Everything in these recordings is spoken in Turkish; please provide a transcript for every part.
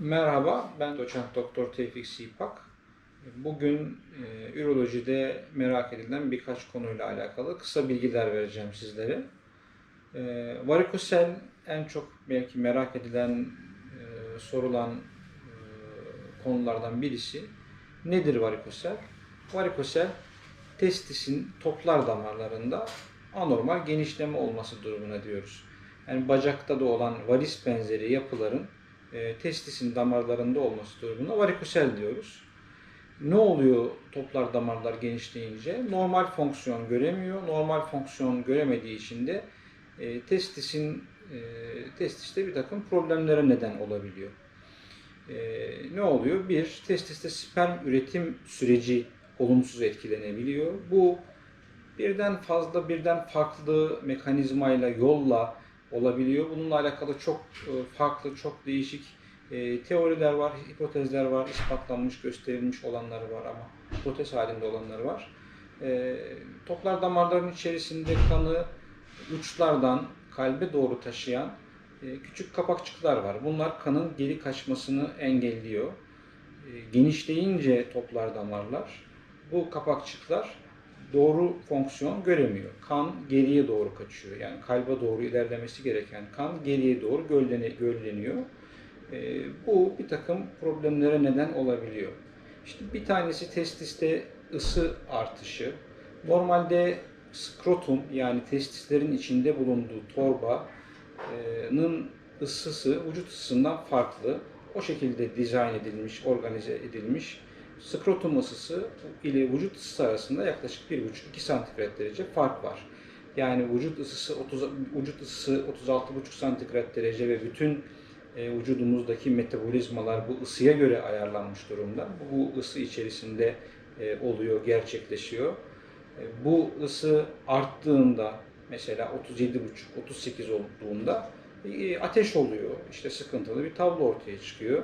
Merhaba, ben doçent doktor Tevfik Sipak. Bugün e, ürolojide merak edilen birkaç konuyla alakalı kısa bilgiler vereceğim sizlere. E, varikosel en çok belki merak edilen, e, sorulan e, konulardan birisi. Nedir varikosel? Varikosel, testisin toplar damarlarında anormal genişleme olması durumuna diyoruz. Yani bacakta da olan varis benzeri yapıların e, testisin damarlarında olması durumuna varikosel diyoruz. Ne oluyor toplar damarlar genişleyince? Normal fonksiyon göremiyor. Normal fonksiyon göremediği için de e, testisin e, testiste bir takım problemlere neden olabiliyor. E, ne oluyor? Bir, testiste sperm üretim süreci olumsuz etkilenebiliyor. Bu birden fazla, birden farklı mekanizmayla, yolla olabiliyor. Bununla alakalı çok e, farklı, çok değişik e, teoriler var, hipotezler var, ispatlanmış, gösterilmiş olanları var ama hipotez halinde olanları var. E, toplar damarların içerisinde kanı uçlardan kalbe doğru taşıyan küçük kapakçıklar var. Bunlar kanın geri kaçmasını engelliyor. Genişleyince toplar damarlar bu kapakçıklar doğru fonksiyon göremiyor. Kan geriye doğru kaçıyor. Yani kalbe doğru ilerlemesi gereken kan geriye doğru gölleniyor. E, bu bir takım problemlere neden olabiliyor. İşte bir tanesi testiste ısı artışı. Normalde skrotum yani testislerin içinde bulunduğu torbanın ısısı vücut ısısından farklı. O şekilde dizayn edilmiş, organize edilmiş. Skrotum ısısı ile vücut ısısı arasında yaklaşık 1,5-2 santigrat derece fark var. Yani vücut ısısı 30 vücut ısısı 36,5 santigrat derece ve bütün e, vücudumuzdaki metabolizmalar bu ısıya göre ayarlanmış durumda. Bu, ısı içerisinde e, oluyor, gerçekleşiyor. E, bu ısı arttığında mesela 37,5-38 olduğunda e, ateş oluyor. İşte sıkıntılı bir tablo ortaya çıkıyor.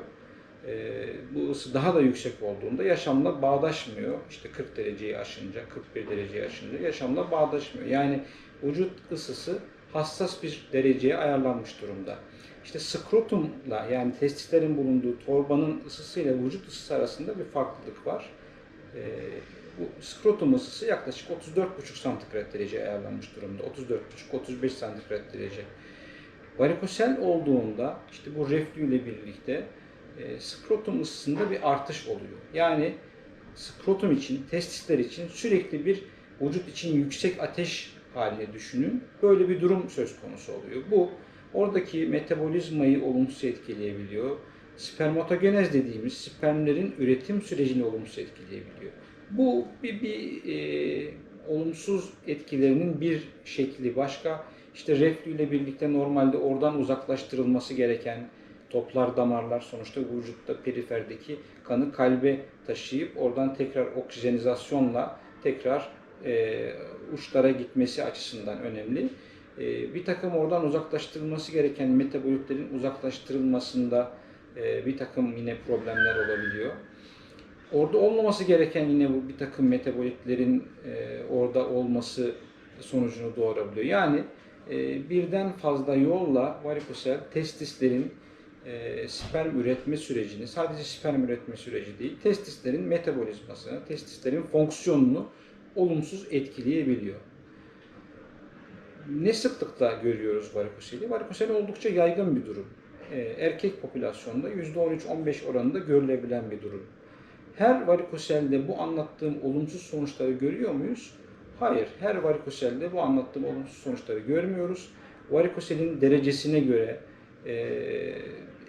E, bu ısı daha da yüksek olduğunda yaşamla bağdaşmıyor. İşte 40 dereceyi aşınca, 41 dereceyi aşınca yaşamla bağdaşmıyor. Yani vücut ısısı hassas bir dereceye ayarlanmış durumda. İşte skrotumla yani testislerin bulunduğu torbanın ısısıyla vücut ısısı arasında bir farklılık var. Ee, bu skrotum ısısı yaklaşık 34,5 santigrat derece ayarlanmış durumda. 34,5-35 santigrat derece. Varikosel olduğunda işte bu reflü ile birlikte e, skrotum ısısında bir artış oluyor. Yani skrotum için, testisler için sürekli bir vücut için yüksek ateş haline düşünün. Böyle bir durum söz konusu oluyor. Bu oradaki metabolizmayı olumsuz etkileyebiliyor. Spermatogenez dediğimiz spermlerin üretim sürecini olumsuz etkileyebiliyor. Bu bir, bir e, olumsuz etkilerinin bir şekli. Başka işte reflü ile birlikte normalde oradan uzaklaştırılması gereken toplar, damarlar sonuçta vücutta periferdeki kanı kalbe taşıyıp oradan tekrar oksijenizasyonla tekrar e, uçlara gitmesi açısından önemli. E, bir takım oradan uzaklaştırılması gereken metabolitlerin uzaklaştırılmasında e, bir takım yine problemler olabiliyor. Orada olmaması gereken yine bu bir takım metabolitlerin e, orada olması sonucunu doğurabiliyor. Yani e, birden fazla yolla varikosel testislerin e, sperm üretme sürecini, sadece sperm üretme süreci değil, testislerin metabolizmasını, testislerin fonksiyonunu olumsuz etkileyebiliyor. Ne sıklıkla görüyoruz varikoseli? Varikosel oldukça yaygın bir durum. E, erkek popülasyonda %13-15 oranında görülebilen bir durum. Her varikoselde bu anlattığım olumsuz sonuçları görüyor muyuz? Hayır, her varikoselde bu anlattığım olumsuz sonuçları görmüyoruz. Varikoselin derecesine göre e,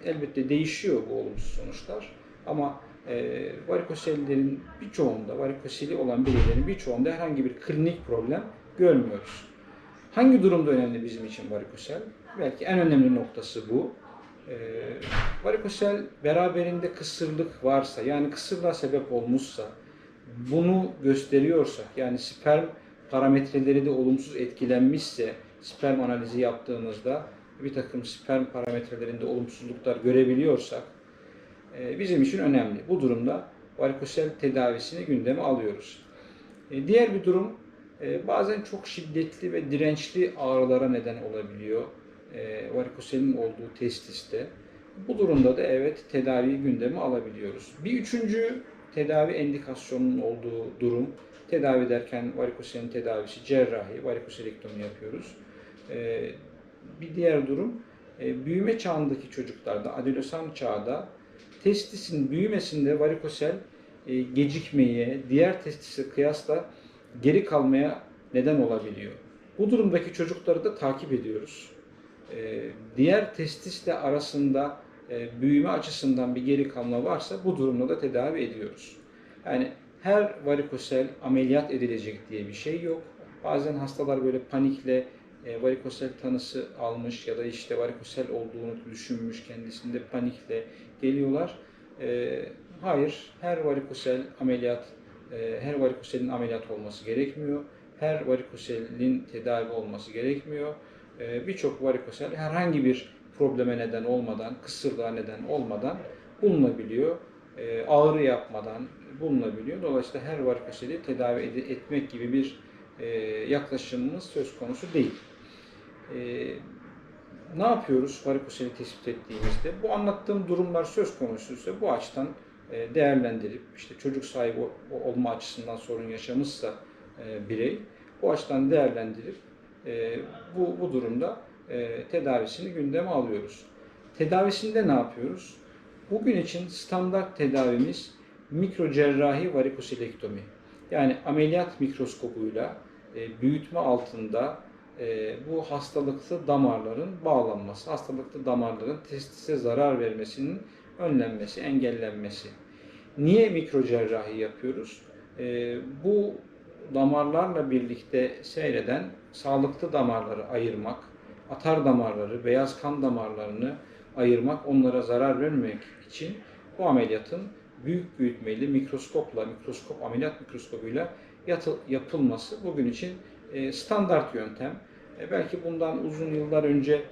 elbette değişiyor bu olumsuz sonuçlar. Ama e, varikosellerin birçoğunda, varikoseli olan bireylerin birçoğunda herhangi bir klinik problem görmüyoruz. Hangi durumda önemli bizim için varikosel? Belki en önemli noktası bu. E, varikosel beraberinde kısırlık varsa, yani kısırlığa sebep olmuşsa, bunu gösteriyorsak, yani sperm parametreleri de olumsuz etkilenmişse, sperm analizi yaptığımızda bir takım sperm parametrelerinde olumsuzluklar görebiliyorsak e, bizim için önemli. Bu durumda varikosel tedavisini gündeme alıyoruz. E, diğer bir durum e, bazen çok şiddetli ve dirençli ağrılara neden olabiliyor. Varikoselin olduğu testiste. Bu durumda da evet tedavi gündeme alabiliyoruz. Bir üçüncü tedavi endikasyonunun olduğu durum, tedavi derken varikoselin tedavisi cerrahi, varikoselektomi yapıyoruz. Bir diğer durum, e, büyüme çağındaki çocuklarda, adolesan çağda testisin büyümesinde varikosel e, gecikmeye, diğer testise kıyasla geri kalmaya neden olabiliyor. Bu durumdaki çocukları da takip ediyoruz. E, diğer testisle arasında büyüme açısından bir geri kalma varsa bu durumda da tedavi ediyoruz. Yani her varikosel ameliyat edilecek diye bir şey yok. Bazen hastalar böyle panikle e, varikosel tanısı almış ya da işte varikosel olduğunu düşünmüş kendisinde panikle geliyorlar. E, hayır, her varikosel ameliyat, e, her varikoselin ameliyat olması gerekmiyor. Her varikoselin tedavi olması gerekmiyor. E, Birçok varikosel herhangi bir probleme neden olmadan, kısırlığa neden olmadan bulunabiliyor. E, ağrı yapmadan bulunabiliyor. Dolayısıyla her varikoseli tedavi ed- etmek gibi bir yaklaşımımız söz konusu değil. E, ne yapıyoruz varikoseli tespit ettiğimizde? Bu anlattığım durumlar söz konusuysa bu açıdan e, değerlendirip işte çocuk sahibi olma açısından sorun yaşamışsa e, birey bu açıdan değerlendirip e, bu, bu durumda e, tedavisini gündeme alıyoruz. Tedavisinde ne yapıyoruz? Bugün için standart tedavimiz mikrocerrahi varikoselektomi. Yani ameliyat mikroskobuyla e, büyütme altında e, bu hastalıklı damarların bağlanması, hastalıklı damarların testise zarar vermesinin önlenmesi, engellenmesi. Niye mikrocerrahi yapıyoruz? E, bu damarlarla birlikte seyreden sağlıklı damarları ayırmak, atar damarları, beyaz kan damarlarını ayırmak, onlara zarar vermemek için bu ameliyatın büyük büyütmeli mikroskopla, mikroskop ameliyat mikroskobuyla yapılması bugün için e, standart yöntem. E, belki bundan uzun yıllar önce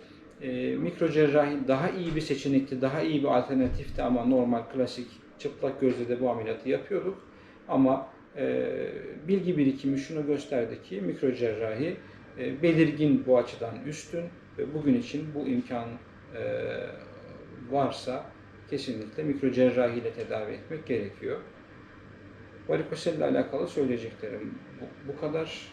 e, mikrocerrahi daha iyi bir seçenekti, daha iyi bir alternatifti ama normal klasik çıplak gözle de bu ameliyatı yapıyorduk. Ama bilgi birikimi şunu gösterdi ki mikrocerrahi e, belirgin bu açıdan üstün ve bugün için bu imkan varsa kesinlikle mikrocerrahi ile tedavi etmek gerekiyor. Varikosel ile alakalı söyleyeceklerim bu, bu kadar.